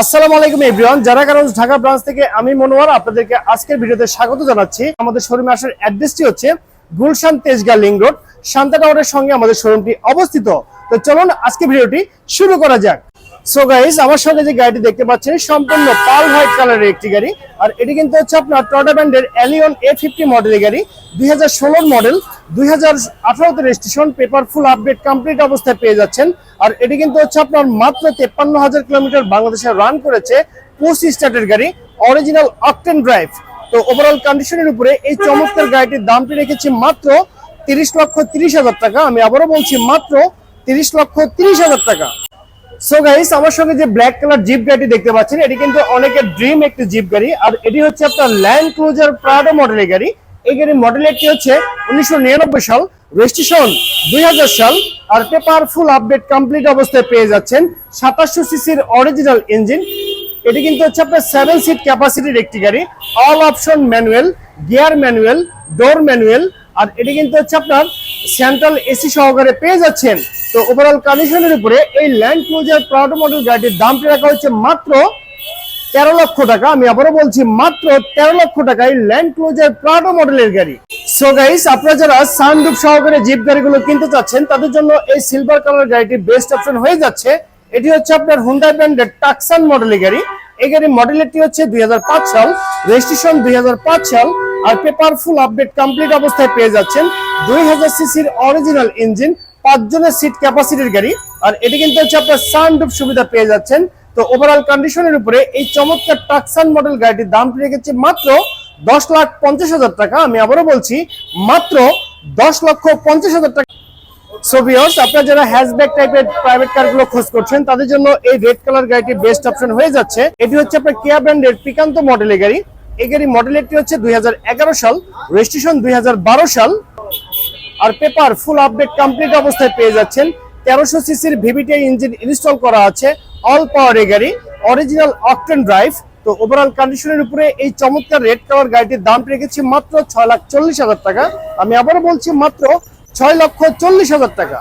আসসালামু আলাইকুম এভরিওয়ান যারা কারণ ঢাকা ব্রাঞ্চ থেকে, আমি মনোয়ার, আপনাদেরকে আজকের ভিডিওতে স্বাগত জানাচ্ছি। আমাদের শোরুমে আসার অ্যাড্রেসটি হচ্ছে গুলশান তেজগা লিং রোড, শান্তা টাওয়ারের সঙ্গে আমাদের শোরুমটি অবস্থিত। তো চলুন আজকে ভিডিওটি শুরু করা যাক। সো গাইস আমার সঙ্গে যে গাড়িটি দেখতে পাচ্ছেন, সম্পূর্ণ পাল হোয়াইট কালারের একটি গাড়ি। আর এটি কিন্তু হচ্ছে আপনার টটা ব্যান্ডের অ্যালিয়ন এ ফিফটি মডেলের গাড়ি, দুই মডেল দুই হাজার আঠারোতে registration paper full update complete অবস্থায় পেয়ে যাচ্ছেন। আর এটি কিন্তু হচ্ছে আপনার মাত্র তেপ্পান্ন হাজার কিলোমিটার বাংলাদেশে রান করেছে পোস্ট স্টার্টের গাড়ি অরিজিনাল অকটেন ড্রাইভ তো ওভারঅল কন্ডিশনের উপরে এই চমৎকার গাড়িটির দামটি রেখেছি মাত্র তিরিশ লক্ষ তিরিশ হাজার টাকা। আমি আবারও বলছি, মাত্র তিরিশ লক্ষ তিরিশ হাজার টাকা। সো গাইস আমার সঙ্গে যে ব্ল্যাক কালার জিপ গাড়ি দেখতে পাচ্ছেন, এটি কিন্তু অনেকের ড্রিম একটি জিপ গাড়ি। আর এটি হচ্ছে আপনার ল্যান্ড ক্রুজার প্রাডো মডেলের গাড়ি। এই গাড়ির মডেলেরটি হচ্ছে উনিশশো নিরানব্বই সাল রেজিস্ট্রেশন দুই হাজার সাল, আর পেপার ফুল আপডেট কমপ্লিট অবস্থায় পেয়ে যাচ্ছেন সাতাশশো সিসির অরিজিনাল ইঞ্জিন এটি কিন্তু হচ্ছে আপনার সেভেন সিট ক্যাপাসিটির একটি গাড়ি। All option manual gear manual door manual আর এটি কিন্তু হচ্ছে আপনার সেন্ট্রাল এসি সহকারে পেয়ে যাচ্ছেন। তো ওভারঅল কন্ডিশনের উপরে এই ল্যান্ড ক্রুজার প্রাউড মডেল গাড়িটির দামটি রাখা হচ্ছে মাত্র তেরো লক্ষ টাকা, আমি আবারও বলছি মাত্র তেরো লক্ষ টাকায় ল্যান্ড ক্রুজার প্রাউড মডেলের গাড়ি। সো গাইস আপনারা যারা সানরুফ সহকারে জিপ গাড়িগুলো কিনতে চাচ্ছেন, তাদের জন্য এই সিলভার কালার গাড়িটি বেস্ট অপশন হয়ে যাচ্ছে। এটি হচ্ছে আপনার হুন্ডা ব্র্যান্ডের টাকসান মডেলের গাড়ি। এই গাড়ির মডেলেরটি হচ্ছে দুই হাজার পাঁচ সাল রেজিস্ট্রেশন দুই হাজার পাঁচ সাল, আর পেপার ফুল আপডেট কমপ্লিট অবস্থায় পেয়ে যাচ্ছেন। দুই হাজার সিসির অরিজিনাল ইঞ্জিন পাঁচজনের সিট ক্যাপাসিটির গাড়ি। আর এটি কিন্তু হচ্ছে আপনার সানরুফ সুবিধা পেয়ে যাচ্ছেন। তো ওভারঅল কন্ডিশনের উপরে এই চমৎকার টাকসান মডেল গাড়িটির দাম রেখেছে মাত্র দশ লাখ পঞ্চাশ হাজার টাকা। আমি আবারও বলছি, মাত্র দশ লক্ষ পঞ্চাশ হাজার টাকা। আপনারা যারা হ্যাশব্যাক টাইপের প্রাইভেট খোঁজ করছেন, তাদের জন্য এই রেড কালার গাড়িটি বেস্ট অপশন হয়ে যাচ্ছে। এটি হচ্ছে আপনার কেয়া ব্র্যান্ডের পিকান্ত মডেলের গাড়ি। এই গাড়ি মডেলেরটি হচ্ছে দুই হাজার এগারো সাল রেজিস্ট্রেশন দুই হাজার বারো সাল। আর পেপার ফুল আপডেট কমপ্লিট অবস্থায় পেয়ে যাচ্ছেন। তেরোশো সিসির ভিভিটিআই ইঞ্জিন ইনস্টল করা আছে। অল পাওয়ার গাড়ি অরিজিনাল অকটেন ড্রাইভ তো ওভারঅল কন্ডিশনের উপরে এই চমৎকার রেড কালার গাড়িটির দাম রেখেছি মাত্র ছয় লাখ চল্লিশ হাজার টাকা। আমি আবারও বলছি মাত্র ছয় লক্ষ চল্লিশ হাজার টাকা।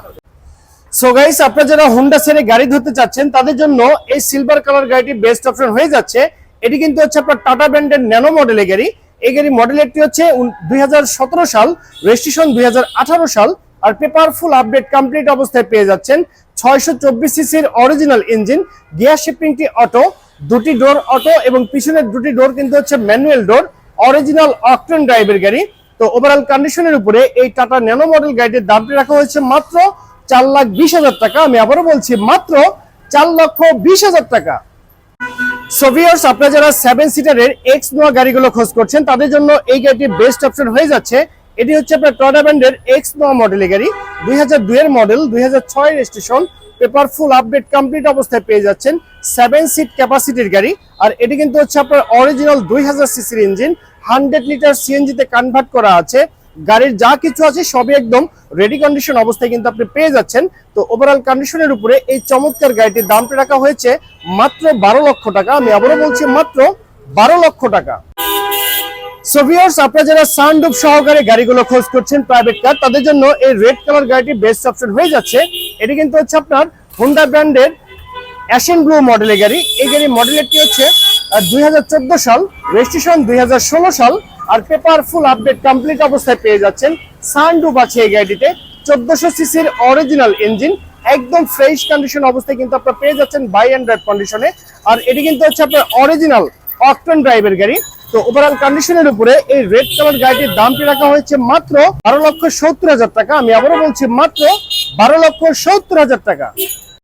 সো গাইস আপনারা যারা হোন্ডা ছেড়ে গাড়ি ধরতে চাচ্ছেন, তাদের জন্য এই সিলভার কালার গাড়িটি বেস্ট অপশন হয়ে যাচ্ছে। এটি কিন্তু হচ্ছে আপনার টাটা ব্র্যান্ডের ন্যানো মডেলের গাড়ি। এই গাড়ি মডেলেরটি হচ্ছে দুই হাজার সতেরো সাল রেজিস্ট্রেশন দুই হাজার আঠারো সাল। আর পেপার ফুল আপডেট কমপ্লিট অবস্থায় পেয়ে যাচ্ছেন। ছয়শো চব্বিশ সিসির অরিজিনাল ইঞ্জিন গিয়ার শিফটিংটি অটো দুটি ডোর অটো এবং পিছনের দুটি ডোর কিন্তু হচ্ছে ম্যানুয়াল ডোর অরিজিনাল ড্রাইভের গাড়ি। তো ওভারঅল কন্ডিশনের উপরে এই টাটা ন্যানো মডেল গাড়িটির দামটি রাখা হয়েছে মাত্র চার লাখ বিশ হাজার টাকা। আমি আবারও বলছি, মাত্র চার লক্ষ বিশ হাজার টাকা। সোভিয়ার্স আপনারা যারা সেভেন সিটারের এক্স নোয়া গাড়িগুলো খোঁজ করছেন, তাদের জন্য এই গাড়িটি বেস্ট অপশন হয়ে যাচ্ছে এটি হচ্ছে আপনার টয়টা ব্র্যান্ডের এক্স নোয়া মডেলের গাড়ি। দুই দুইয়ের মডেল দুই হাজার ছয় registration paper full update complete অবস্থায় পেয়ে যাচ্ছেন সেভেন সিট ক্যাপাসিটির গাড়ি। আর এটি কিন্তু হচ্ছে আপনার অরিজিনাল দুই হাজার সিসির ইঞ্জিন হান্ড্রেড লিটার সিএনজিতে কনভার্ট করা আছে। গাড়ির যা কিছু আছে সবই একদম রেডি কন্ডিশন অবস্থায় কিন্তু আপনি পেয়ে যাচ্ছেন। তো ওভারঅল কন্ডিশনের উপরে এই চমৎকার গাড়িটির দামটা রাখা হয়েছে মাত্র বারো লক্ষ টাকা। আমি আবারও বলছি মাত্র বারো লক্ষ টাকা। সোভিয়ার্স আপনারা যারা সানডুপ সহকারে গাড়িগুলো খোঁজ করছেন প্রাইভেট কার তাদের জন্য এই রেড কালার গাড়িটি বেস্ট অপশন হয়ে যাচ্ছে। এটি কিন্তু হচ্ছে আপনার হোন্ডা ব্র্যান্ডের অ্যাশেন ব্লু মডেলের গাড়ি। এই গাড়ি মডেলেরটি হচ্ছে দুই হাজার চোদ্দ সাল রেজিস্ট্রেশন দুই হাজার ষোলো সাল, আর পেপার ফুল আপডেট কমপ্লিট অবস্থায় পেয়ে যাচ্ছেন। সানডুপ আছে এই গাড়িটিতে, চোদ্দশো সিসির অরিজিনাল ইঞ্জিন একদম ফ্রেশ কন্ডিশন অবস্থায় কিন্তু আপনারা পেয়ে যাচ্ছেন বাই অ্যান্ড ড্রাইভ কন্ডিশনে আর এটি কিন্তু হচ্ছে আপনার অরিজিনাল অকটেন ড্রাইভের গাড়ি। তো ওভারঅল কন্ডিশনের উপরে এই রেড কালার গাড়িটির দামটি রাখা হয়েছে মাত্র বারো লক্ষ সত্তর হাজার টাকা। আমি আবারও বলছি মাত্র বারো লক্ষ সত্তর হাজার টাকা।